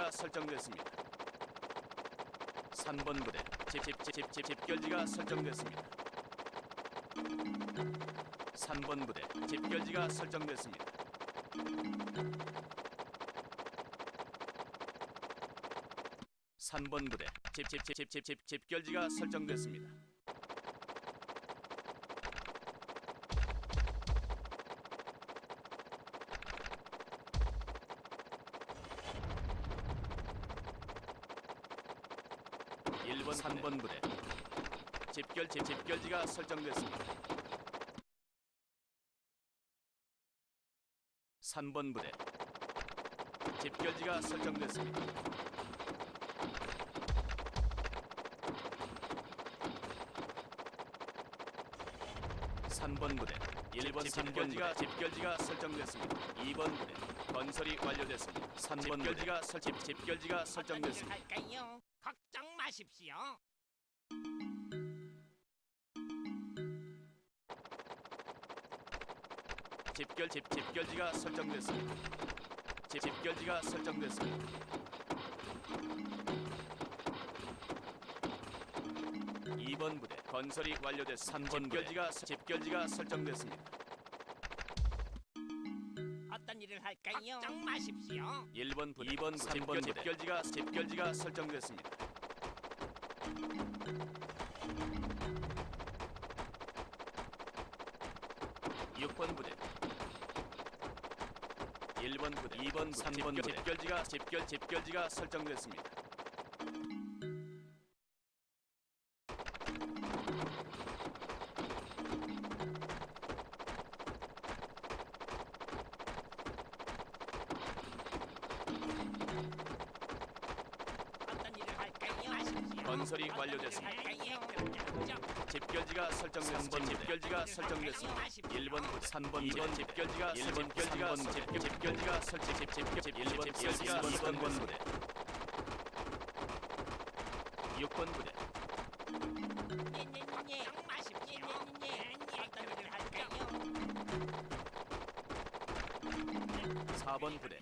집결지가 설정됐습니다. 3번 부대 집집집 집결지가 설정됐습니다. 3번 부대 집결지가 설정됐습니다. 3번 부대 집집집집집 집결지가 설정됐습니다. 일번 3번 부대 집결 집 집결지가 설정됐습니다. 3번 부대 집결지가 설정됐습니다. 3번 부대 1번 집결지가 집결지가 설정됐습니다. 2번 부대 건설이 완료됐습니다. 3번 집결지가 설 집, 집결지가 설정됐습니다. 집결 집 집결지가 설정됐습니다. 집 집결지가 설정됐습니다. 2번 부대 건설이 완료됐습니다. 3번 집결지가 집결지가 설정됐습니다. 어떤 일을 할까요? 걱정 마십시오. 1번 부대 2번 부대 3번 집결지가 집결지가 설정됐습니다. 3번 부대 집결지가 집결 집결지가 설정됐습니다. 3번 2번 집결지가 1번 집결지가 집결 집결지가 설치 집 집결 집 1번 집결지가 2번 부대 6번 부대 네네네. 걱정 마십시오. 네네네. 어떤 일을 할까요? 4번 부대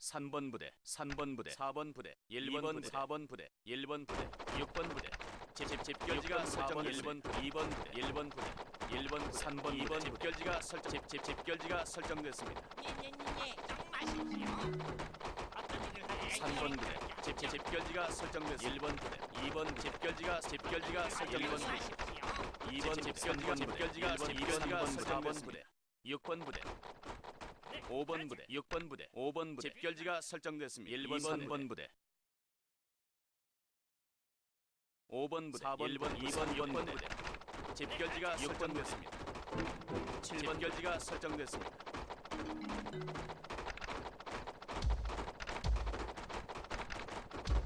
3번 부대 3번 부대 4번 부대 1번 부대 4번 부대 1번 부대 6번 부대 집 집결지가 설정 1번 부대 2번 부대 1번 부대 1번 3번 2번 집결지가 설정 집, 집 집결지가 설정됐습니다. 마십시오. 어떤 일을 할까요? 3번 부대 집, 집 집결지가 설정됐습니다. 1번 부대 2번 집결지가 집결지가 설정 1번 부대 마십시오. 2번 집결지가 집결지가 집결지가 4번 부대 6번 부대 5번 부대 6번 부대 5번 부대 집결지가 설정됐습니다. 1번 3번 부대 5번 부대 4번 1번 2번 6번 부대 집결지가 설정됐습니다. 7번 결지가 설정됐습니다.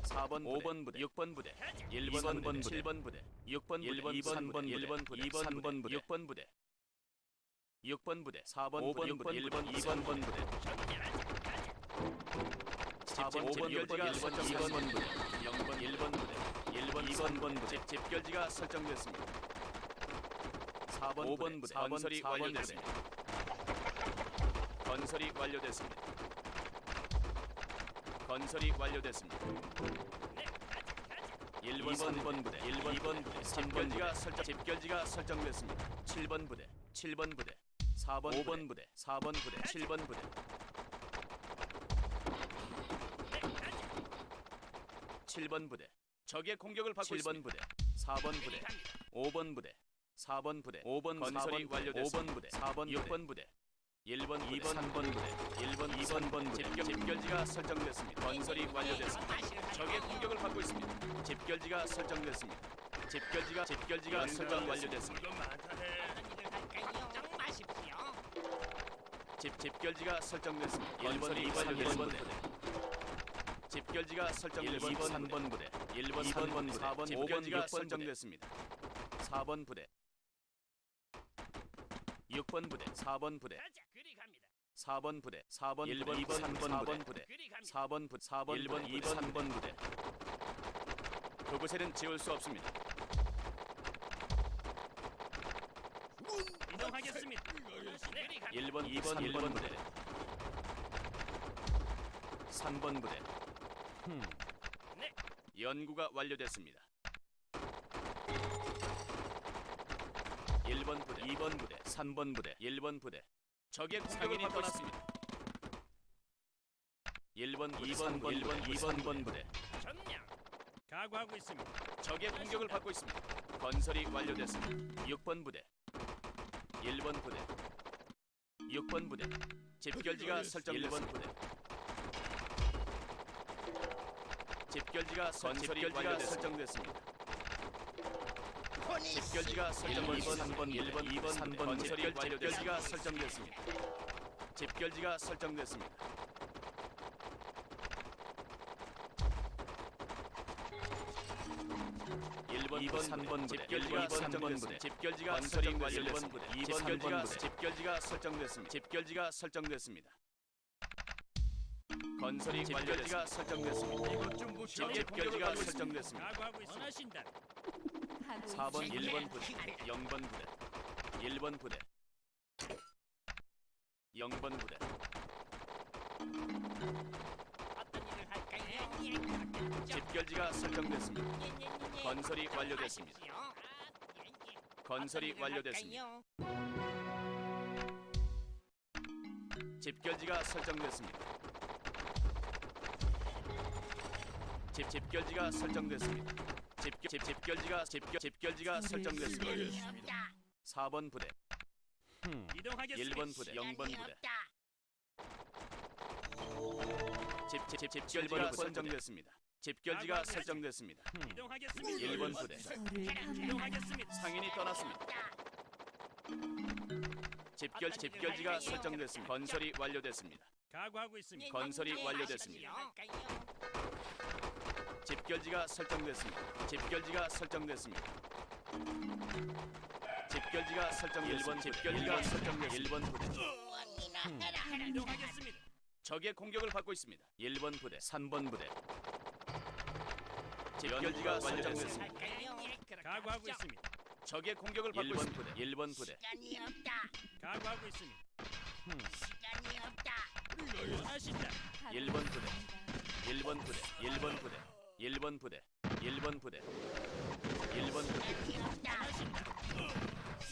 4번 5번 부대 6번 부대 1번 3번 부대 7번 부대 6번 1번 2번 3번 1번 부대 2번 3번 부대 6번 부대 6번 부대 4번 5번 6번 1번 2번 번 부대 4번 5번 6번 1번 2번 부대 0번 1번 부대 1번 2번 번 부대 집결지가 설정됐습니다. 4번 5번 부대 건설이 완료됐습니다. 건설이 완료됐습니다. 건설이 완료됐습니다. 1번 3번 부대 1번 2번 부대 3번지가 설정 집결지가 설정됐습니다. 7번 부대 7번 부대 4번 5번 부대 4번 부대 7번 부대 7번 부대 적의 공격을 받고 7번 부대 4번 부대 5번 부대 4번 부대 5번 건설이 완료됐습니다. 5번 부대 4번 6번 부대 1번 2번 3번 부대 1번 2번 번 집결 집결지가 설정됐습니다. 건설이 완료됐습니다. 적의 공격을 받고 있습니다. 집결지가 설정됐습니다. 집결지가 집결지가 설정 완료됐습니다. 집 집결지가 설정됐습니다. 1번 2번 1번 부대 집결지가 설정됐습니다. 1번 3번 부대 1번 3번 부대 4번 집결지가 설정됐습니다. 4번 부대 6번 부대 4번 부대 가자. 그리 갑니다. 4번 부대 4번 1번 2번 3번 4번 부대 그리 갑니다. 4번 부 4번 1번 2번 3번 부대 그곳에는 지울 수 없습니다. 이동하겠습니다. 그리 갑니다. 1번 2번 1번 부대 3번 부대. 네. 연구가 완료됐습니다. 1번 부대, 2번 부대, 3번 부대, 1번 부대. 적의 받고 있습니다. 1번, 2번, 1번, 2번, 번 부대. 전량 각오하고 있습니다. 적의 공격을 받고 있습니다. 건설이 완료됐습니다. 6번 부대, 1번 부대, 6번 부대. 집결지가 설정 1번 부대. 집결지가 건설이 완료됐습니다. 설정됐습니다. 집결지가 설정 2번, 3번, 1번, 2번, 3번 건설이 완료됐습니다. 설정됐습니다. 집결지가 설정됐습니다. 일번 2번, 3번 부대, 집결지가 3번 부대, 집결지가 건설이 완료됐습니다. 2번, 2번 부대, 집결지가 설정됐습니다. 집결지가 설정됐습니다. 건설이 완료지가 설정됐습니다. 이것 좀 보시오. 집결지가 설정됐습니다. 있습니다. 원하신다. 4번 1번 부대 0번 부대 1번 부대 0번 부대 어떤 일을 할까요? 집결지가 설정됐습니다. 건설이 완료됐습니다. 건설이 완료됐습니다. 집결지가 설정됐습니다. 집 집결지가 설정됐습니다. 집결 집 집결지가 집결 집결지가 설정됐습니다. 4번 부대 이동하겠습니다. 1번 부대 0번 부대 집집 집결지가 설정됐습니다. 집결지가 설정됐습니다. 이동하겠습니다. 1번 부대 이동하겠습니다. 상인이 떠났습니다. 집결 집결지가 설정됐습니다. 건설이 완료됐습니다. 각오하고 있습니다. 건설이 완료됐습니다. 집결지가 설정됐습니다. 집결지가 설정됐습니다. 집결지가 설정 1번 집결지가 설정됐습니다. 1번 부대 이동하겠습니다. 적의 공격을 받고 있습니다. 1번 부대 3번 부대 집결지가 설정됐습니다. 각오하고 있습니다. 적의 공격을 받고 있습니다. 부대 1번 부대 시간이 없다. 각오하고 있습니다. 시간이 없다. 원하신다. 1번 부대 1번 부대 1번 부대 1번 부대 1번 부대 1번 부대.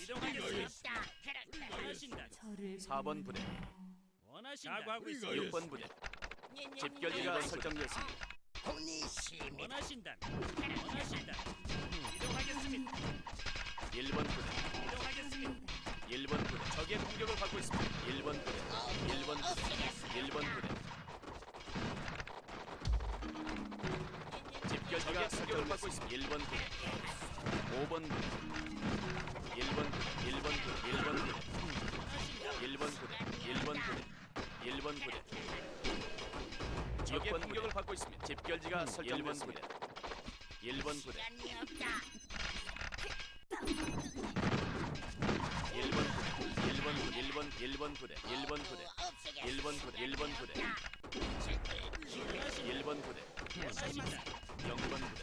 이동하겠습니다. 없다. 원하신다. 4번 부대 원하신다. 각오하고 있습니다. 6번 부대 집결지가 설정됐습니다. 혼이십니다. 원하신다. 원하신다. 이동하겠습니다. 1번 부대 이동하겠습니다. 1번 부대 적의 공격을 받고 있습니다. 1번 부대 1번 부대 1번 부대 집결지가 공격을 받고 있습니다. 1번 부대 5번 부대 1번 부대 1번 부대 1번 부대 1번 부대 1번 부대 1번 부대 적의 공격을 받고 있습니다. 집결지가 설정됐습니다. 1번 부대 시간이 없다. 1번 부대 1번 부대 1번 1번 부대 1번 부대 없애겠습니다. 1번 부대 1번 부대 1번 부대 원하신다. 0번 부대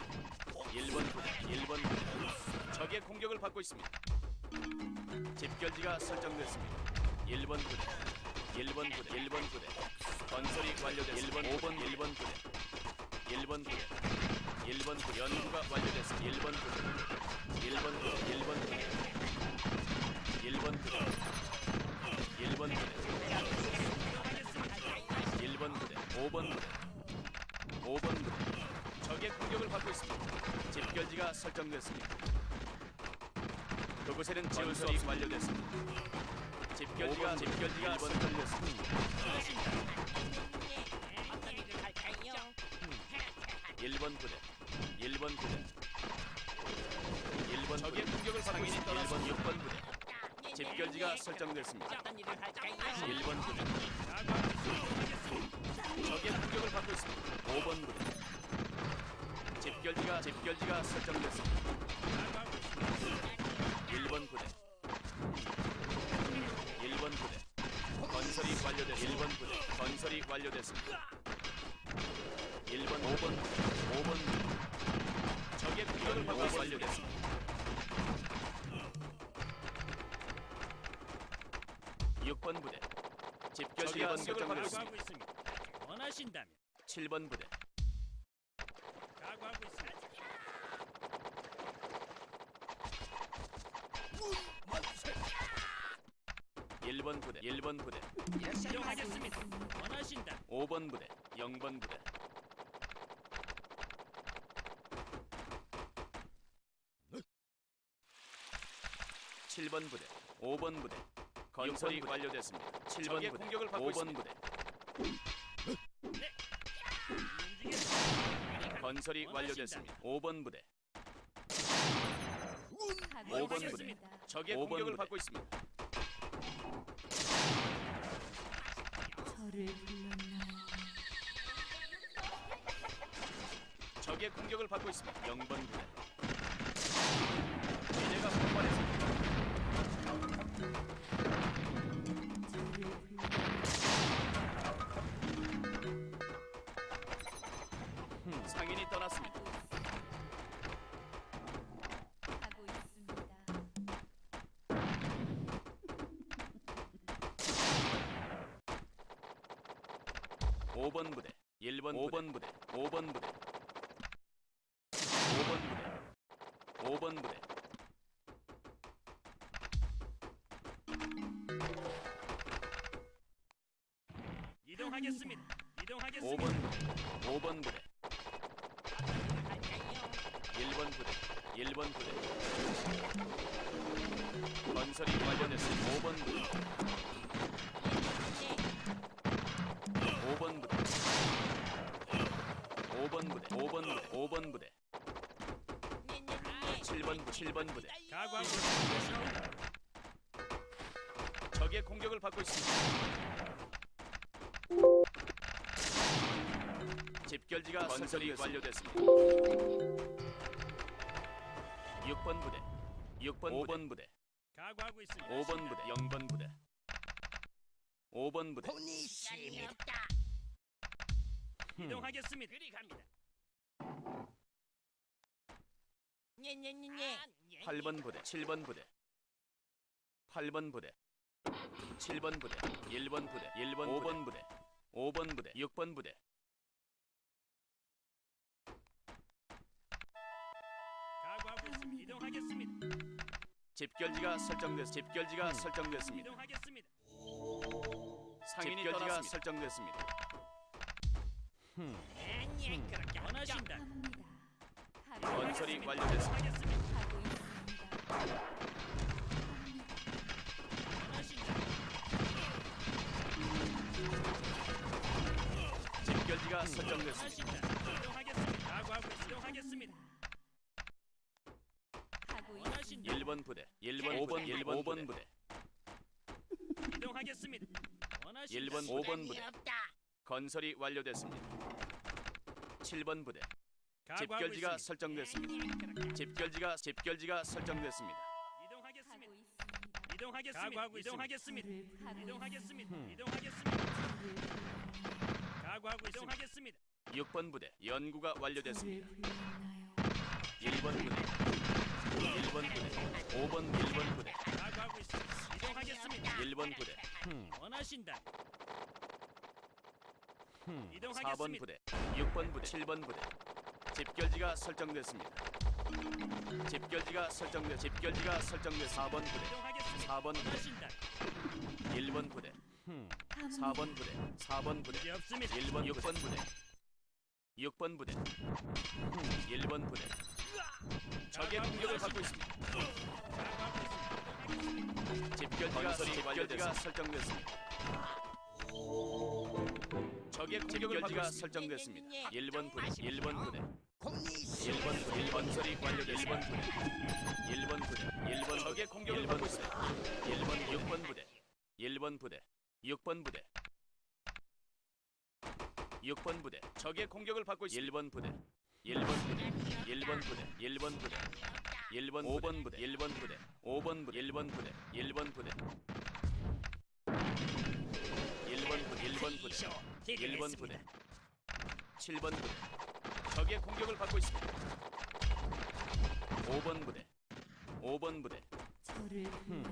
1번 부대 1번 부대 적의 공격을 받고 있습니다. 집결지가 설정됐습니다. 1번 부대 1번 부대 1번 부대 건설이 완료됐습니다. 1번 5번 1번 부대 1번 부대 1번 부대 연구가 완료됐습니다. 1번 부대 1번 부대 1번 부대 1번 부대 1번 부대 1번 부대 5번 부대 5번 부대 적의 공격을 받고 있습니다. 집결지가 설정됐습니다. 그곳에는 건설이 완료됐습니다. 집결지가 집결지가 설정됐습니다. 어떤 일을 할까요? 1번 부대 1번 부대 1번 적의 공격을 받고 있는 1번 6번 부대 집결지가 설정됐습니다. 어떤 일을 할까요? 1번 부대. 적의 공격을 받고 있습니다. 5번 부대 집결지가 집결지가 설정됐습니다. 각오하고 있습니다. 1번 부대 1번 부대 건설이 완료됐습니다. 1번 부대 건설이 완료됐습니다. 1번 5번 부대 5번 부대 적의 공격을 받고 완료됐습니다. 6번 부대 집결지가 설정됐습니다. 원하신다면 7번 부대 1번 부대 이동하겠습니다. 원하신다. 5번 부대 0번 부대 칠번 부대 5번 부대 건설이 완료됐습니다. 7번 부대 공격을 받고 5번 부대. 건설이 원하신다. 완료됐습니다. 5번 부대 오번 5번 부대. 적의 5번 공격을 부대. 받고 있습니다. 저를 불렀나요? 적의 공격을 받고 있습니다. 0번 부대 5번 부대. 5번 부대. 5번 부대. 5번 부대 7번 부대 7번 부대 각오하고 있습니다. 적의 공격을 받고 있습니다. 집결지가 건설이 완료됐습니다. 6번 부대 6번 5번 부대 각오하고 있습니다. 5번 부대 0번 부대 5번 부대 시간이 없다. 이동하겠습니다. 그리 갑니다. 네, 네, 네, 네. 8번 부대 7번 부대 8번 부대 7번 부대 1번 부대 1번 5번 부대 5번 부대 6번 부대 각오하고 있습니다. 이동하겠습니다. 집결지가 설정됐 집결지가 설정됐습니다. 이동하겠습니다. 상인이 집결지가 설정됐습니다. 아니, 그렇게 원하신다. 하고 건설이 완료됐습니다. 하겠습니다. 집결지가 설정됐습니다. 있습니다. 하고 있습니다. 원하신다. 1번 부대 1번 5번 1번 5번 부대 이동하겠습니다. 원하신다. 1번 5번 시간이 부대. 건설이 완료됐습니다. 7번 부대 집결지가. 설정됐습니다. 집결지가 집결지가 설정됐습니다. 이동하겠습니다. 이동하겠습니다. 이동하겠습니다. 이동하겠습니다. 음. 이동하겠습니다. 각오하고 이동하겠습니다. 6번 부대 연구가 완료됐습니다. 저를 불렀나요? 1번 부대 1번 부대 5번 1번 부대 각오하고 있습니다. 이동하겠습니다. 1번 부대 원하신다. 4번 이동하겠습니다. 부대 6번 부대 7번 부대 집결지가 설정됐습니다. 집결지가 설정됐 집결지가 설정됐 4번 부대 이동하겠습니다. 4번 부대 원하신다. 1번 부대 4번 부대 4번 부대 문제 없습니다. 1번 6번 부대 6번 부대 1번 부대 적의 공격을 받고 있습니다. 있습니다. 집결지가 집결지가 설정됐습니다. 적의 공격지가 설정됐습니다. 1번 부대 1번 부대 1번 부대 1번 설이 완료됐습니다. 1번 부대 1번 부대 1번 적의 공격을 받고 있습니다. 1번 6번 부대 1번 부대 6번 부대 6번 부대 적의 공격을 받고 있습니다. 1번 부대 1번 부대 1번 부대 1번 부대 1번 5번 부대 1번 부대 5번 부대 1번 부대 1번 부대 1번 부대 1번 부대 1번 부대 7번 부대 적의 공격을 받고 있습니다. 5번 부대 5번 부대 저를?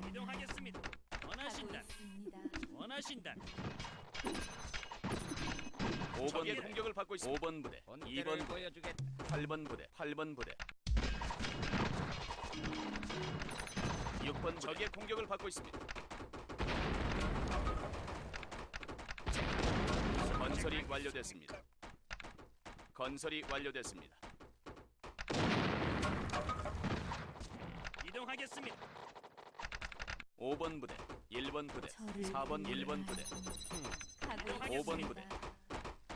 이동하겠습니다. 원하신다. 있습니다. 원하신다. 5번 적의 부대 공격을 받고 있습니다. 5번 부대 2번 본때를 부대 보여주겠다. 8번 부대 8번 부대 6번 부대 적의 공격을 받고 있습니다. 건설이 완료됐습니다. 건설이 완료됐습니다. 이동하겠습니다. 5번 부대 1번 부대 저를 4번 불러요. 1번 부대 가고 오번 있습니다. 부대.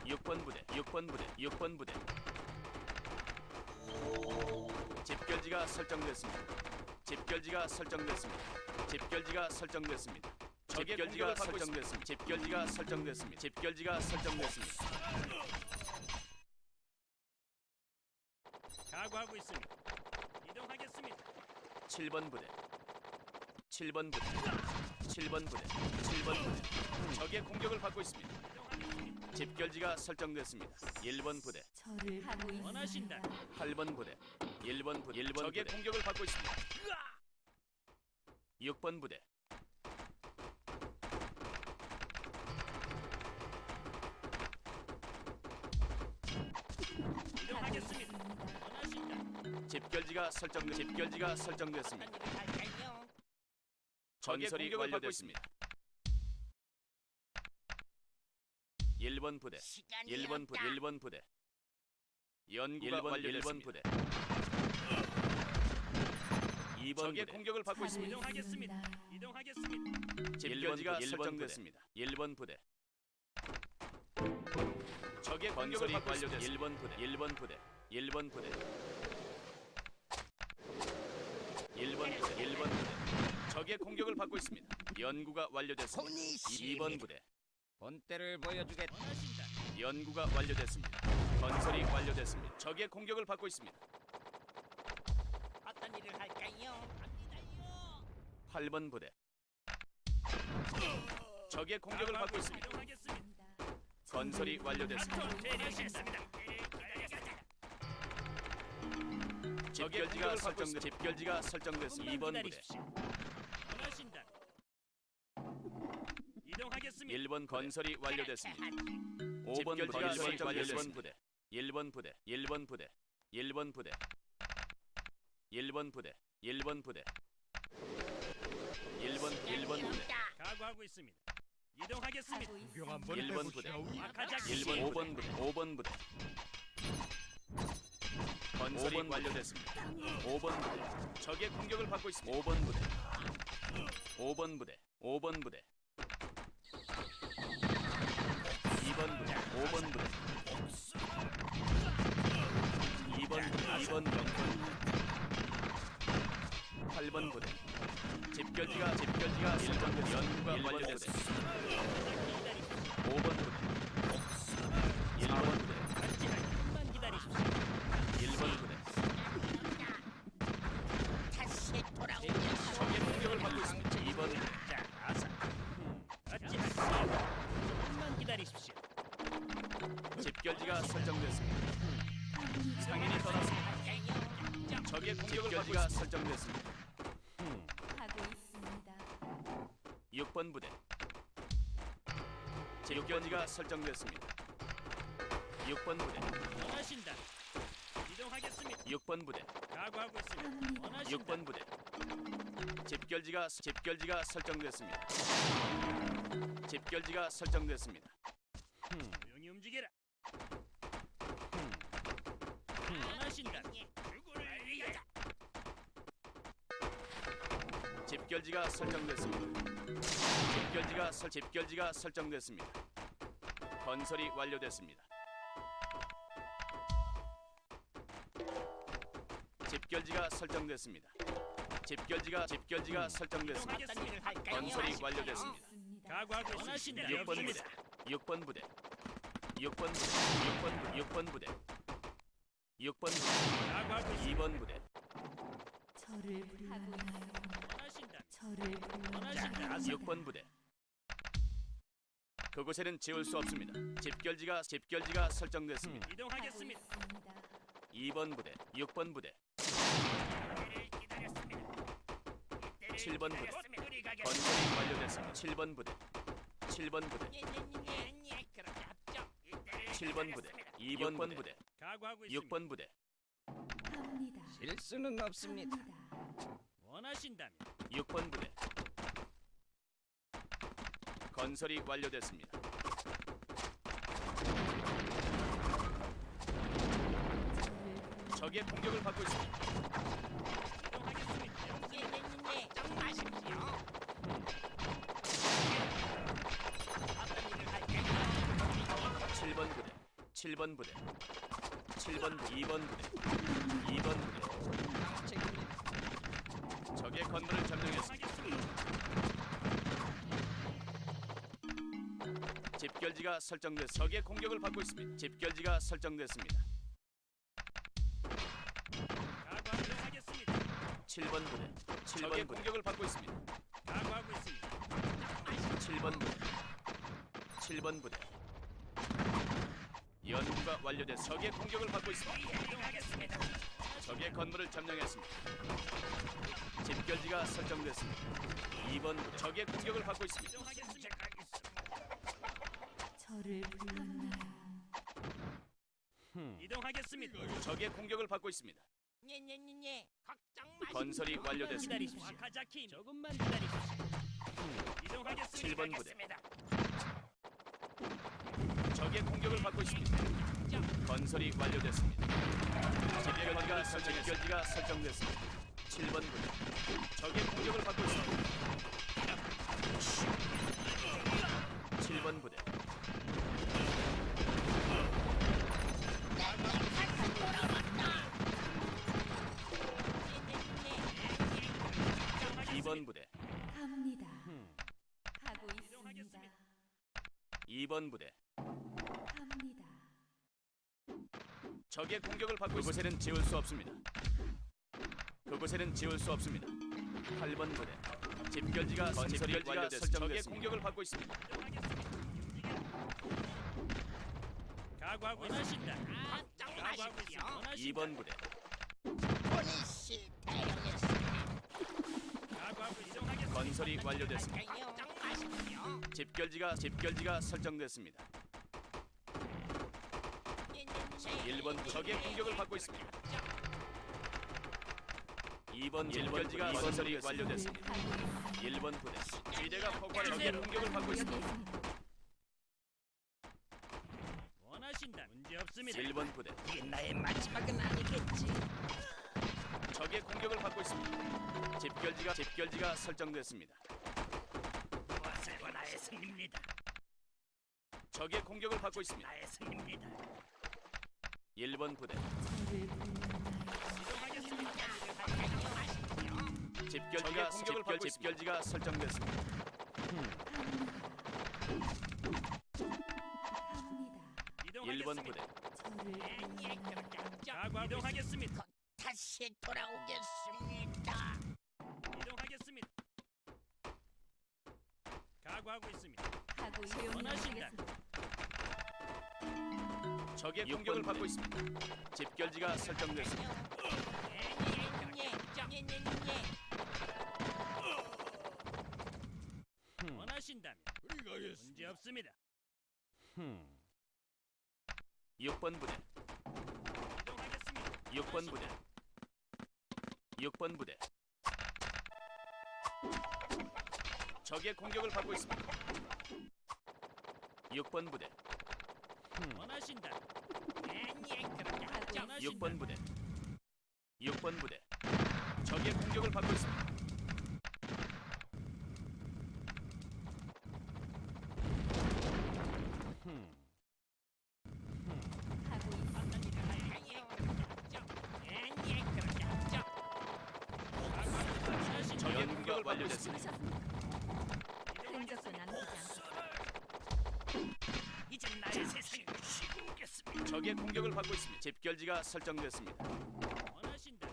6번 부대 6번 부대 6번 부대 집결지가 설정됐습니다. 집결지가 설정됐습니다. 집결지가 설정됐습니다. 적의 집결지가 공격을 받고 설정됐습니다. 집결지가 설정됐습니다. 집결지가 설정됐습니다. 각오하고 있습니다. 이동하겠습니다. 7번 부대 7번 부대 7번 부대 7번 부대 적의 공격을 받고 있습니다. 집결지가 설정됐습니다. 1번 부대 저를 하고 원하신다. 있습니다. 8번 부대 1번 부대 1번 적의 부대 공격을 받고 있습니다. 6번 부대 집결지가 설정 집결지가 설정됐습니다. 받고 완료됐습니다. 1번 부대 시간이 1번 없다. 부대 1번 부대 연구가 1번 완료됐습니다. 1번 부대 2번 적의 부대 공격을 받고 있습니다. 이동하겠습니다. 이동하겠습니다. 집결지가 1번 설정됐습니다. 1번 부대 적의 공격을 건설이 받고 있습니다. 완료됐습니다. 1번 부대 1번 부대 1번 부대 1번 부대 1번 부대 적의 공격을 받고 있습니다. 연구가 완료됐습니다. 손이 2번 부대 본때를 보여주겠다. 연구가 완료됐습니다. 건설이 완료됐습니다. 적의 공격을 받고 있습니다. 어떤 일을 할까요? 갑니다요. 8번 부대 적의 공격을 받고 있습니다. 건설이 완료됐습니다. 원하신다. 적의 집결지가 공격을 받고 설정 있습니다. 집결지가 설정됐습니다. 2번 부대 원하신다. 이동하겠습니다. 1번 건설이 완료됐습니다. 그렇게 5번 부대 집결지가 1번 설정됐습니다. 1번 부대 1번 부대 1번 부대 1번 부대 1번 부대 1번 부대 1번 1번 부대 각오하고 있습니다. 이동하겠습니다. 하고 있습니다. 1번 부대 1번 5번 부대 5번 부대 건설이 완료됐습니다. 5번 부대. 적의 공격을 받고 있습니다. 5번 부대. 5번 부대. 5번 부대. 2번 부대. 5번 부대. 2번 부대. 2번 병권 8번 부대. 집결지가 집결지가 1번 부대 연구가 완료됐습니다. 5번 부대 1번 부대 조금만 기다리십시오. 1번 부대 다시 돌아오겠어. 적의 공격을 받고 있습니다. 2번 부대 자, 아사. 어찌 하십시오. 조금만 기다리십시오. 설정됐습니다. 상인이 떠났습니다. 적의 있습니다. 설정됐습니다. 하고 있습니다. 6번 부대 집결지가 설정됐습니다. 6번 부대 원하신다. 이동하겠습니다. 6번 부대 각오하고 있습니다. 원하신다. 6번 부대 집결지가 집결지가 설정됐습니다. 집결지가 설정됐습니다. 조용히 움직여라. 원하신다. 누구를 위하여? 집결지가 설정됐습니다. 집결지가 설 집결지가 설정됐습니다. 건설이 완료됐습니다. 집결지가 설정됐습니다. 집결지가 집결지가 설정됐습니다. 어떤 일을 할까요? 건설이 완료됐습니다. 있습니다. 각오하고 원하신다. 6번 부대 없습니다. 6번 부대 6번 부대 6번 부대 6번 부대 각오하고 있습니다. 2번 부대 저를 불러요. 저를 원하신다. 불러요. 아사. 6번 부대 그곳에는 지울 수 없습니다. 집결지가 집결지가 설정됐습니다. 이동하겠습니다. 2번 부대 6번 부대 7번 부대 건설이 완료됐습니다. 7번 부대 7번 부대 예, 예, 예, 예, 그렇게 합죠. 7번 부대 2번 부대 각오하고 있습니다. 6번 부대 갑니다. 실수는 없습니다. 갑니다. 원하신다면 6번 부대 건설이 완료됐습니다. 적의 공격을 받고 있습니다. 이동하겠습니다. 예예예. 좀 마십시오. 어떤 일을 할까요? 7번 부대 7번 부대 7번 부대 2번 부대 2번 부대. 적의 건물을 점령했습니다. 집결지가 설정됐 적의 공격을 받고 있습니다. 집결지가 설정됐습니다. 각오하고 이동하겠습니다. 7번 부대 7번 공격을 받고 있습니다. 각오하고 있습니다. 7번 부대 7번 부대 연구가 완료돼 적의 공격을 받고 있습니다. 적의 건물을 점령했습니다. 집결지가 설정됐습니다. 2번 부대 적의 공격을 받고 있습니다. 이동하겠습니다. 저를 불렀나요? 이동하겠습니다. 적의 공격을 받고 있습니다. 예예예. 걱정 마십시오. 건설이 완료됐습니다. 기다리십시오. 와카자키 조금만 기다리십시오. 이동하겠습니다. 7번 부대 적의 공격을 받고 있습니다. 건설이 완료됐습니다. 집결지가 설정됐습니다. 7번 부대 적의 공격을 받고 있습니다. 7번 부대. 2번 부대 갑니다. 가고 있습니다. 2번 부대 갑니다. 적의 공격을 받고 그곳에는 지울 수 없습니다. 그곳에는 지울 수 없습니다. 8번 부대 집결지가 건설이 완료됐습니다. 적의 공격을 받고 있습니다. 각오하고. 걱정 각오하고 마십시오. 있습니다. 원하신다. 2번 부대 보니시 대령했습니다. 각오하고 이동하겠습니다. 건설이 완료됐습니다. 걱정 마십시오. 집결지가 집결지가 설정됐습니다. 예예예. 1번 적의 공격을 받고 있습니다. 2번 집결지가 건설이 완료됐습니다. 가고 있습니다. 1번 부대 지대가 폭발 적의 공격을 받고 있습니다. 원하신다. 문제 없습니다. 1번 부대 이게 나의 마지막은 아니겠지. 적의 공격을 받고 있습니다. 집결지가 집결지가 설정됐습니다. 무엇을 나의 승리입니다. 적의 공격을 받고 있습니다. 나의 승리입니다. 1번 부대 집결지가 공격을 받고 집결지가 설정됐습니다. 갑니다. 1번 부대 이동하겠습니다. 다시 돌아오겠습니다. 이동하겠습니다. 각오하고 있습니다. 있습니다. 원하신다. 적의 공격을 받고 있습니다. 집결지가 설정됐습니다. 예 예 예. 예 예예. 원하신다면 문제 없습니다. 6번 부대 이동하겠습니다. 6번 부대 6번 부대 적의 공격을 받고 있습니다. 6번 부대 원하신다. 예예. 그렇게 하죠. 6번 부대 6번 부대 적의 공격을 받고 있습니다. 공격을 받고 있습니다. 집결지가 설정됐습니다. 원하신다.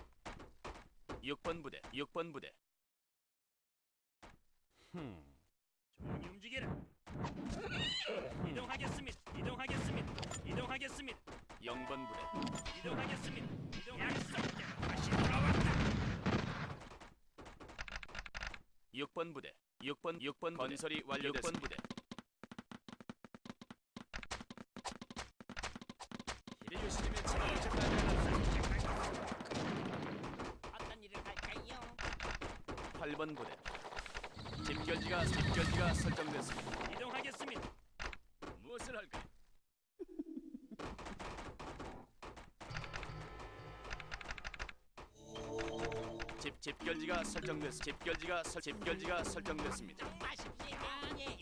6번 부대 6번 부대 조용히 움직여라. 이동하겠습니다. 이동하겠습니다. 이동하겠습니다. 0번 부대 이동하겠습니다. 이동하겠습니다. 다시 돌아왔다. 6번 부대 6번 6번 건설이 완료됐습니다. 6번 부대 8번 부대 집결지가 집결지가 설정됐습니다. 이동하겠습니다. 무엇을 할까? 집 집결지가 설정됐 집결지가 설 집결지가 설정됐습니다. 마십시오. 예, 예, 예. 아, 예, 예. 예,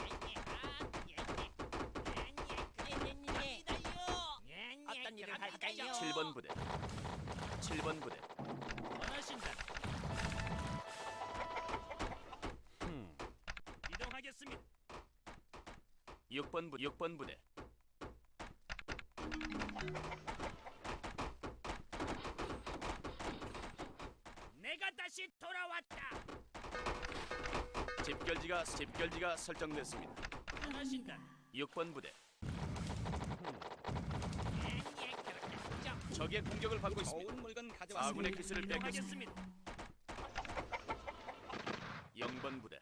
예, 예, 예. 어떤 일을 할까요? 7번 부대 7번 부대 원하신다. 6번 부 6번 부대 내가 다시 돌아왔다. 집결지가 집결지가 설정됐습니다. 원하신다. 6번 부대 예. 적의 공격을 받고 있습니다. 좋은 물건 아군의 기술을 뺏겼습니다. 이동하겠습니다. 0번 부대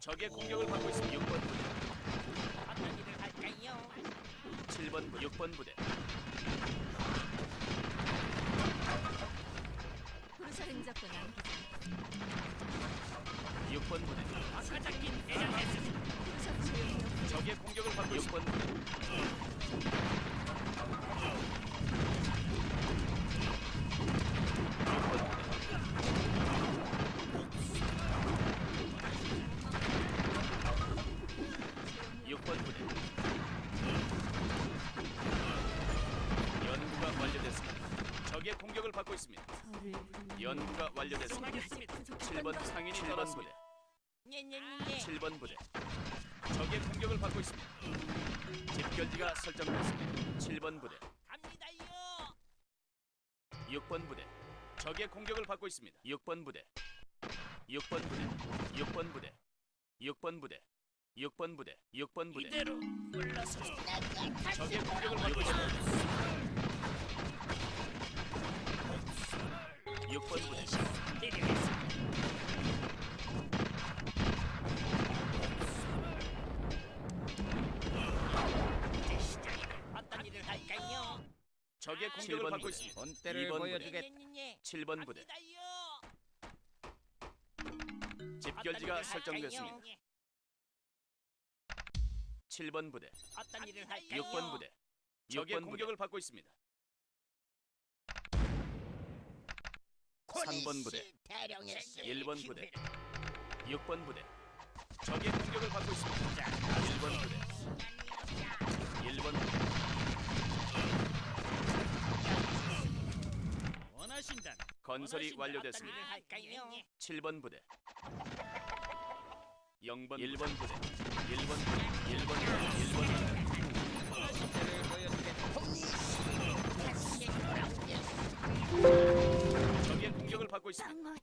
적의 공격을 받고 있습니다. 6번 부대? 7번 부대 6번 부대. 흔적도 남기지 6번 부대. 후속 소용이 적의 공격을 받고 6번 부대 불러 연구가 완료됐습니다. 이동하겠습니다. 7번 상인이 7번 부대 예. 7번 부대 적의 공격을 받고 있습니다. 집결지가 설정됐습니다. 7번 부대 갑니다요. 6번 부대 적의 공격을 받고 있습니다. 6번 부대 6번 부대 6번 부대 6번 부대 6번 부대 6번 부대 이대로 물러서 적의 공격을 받고 있습니다. 6번 부대 이동했습니다. 어떤 일을 할까요? 적의 공격을 받고 있습니다. 본때를 2번 보여주겠다. 예, 예, 예. 7번 부대. 집결지가 설정됐습니다. 할까요? 7번 부대 어떤 일을 할까요? 6번 부대 적의 공격을 받고 있습니다. 3번 부대 대령했습니다. 1번 부대 6번 부대 적의 공격을 받고 있습니다. 1번 부대 1번 부대 원하신다. 건설이 완료됐습니다. 일을 할까요? 7번 부대 0번 1번 부대 1번 부대 1번 부대 1번 부대 보여주겠다. 예, 돌아오겠습니다. 하고 있습니다.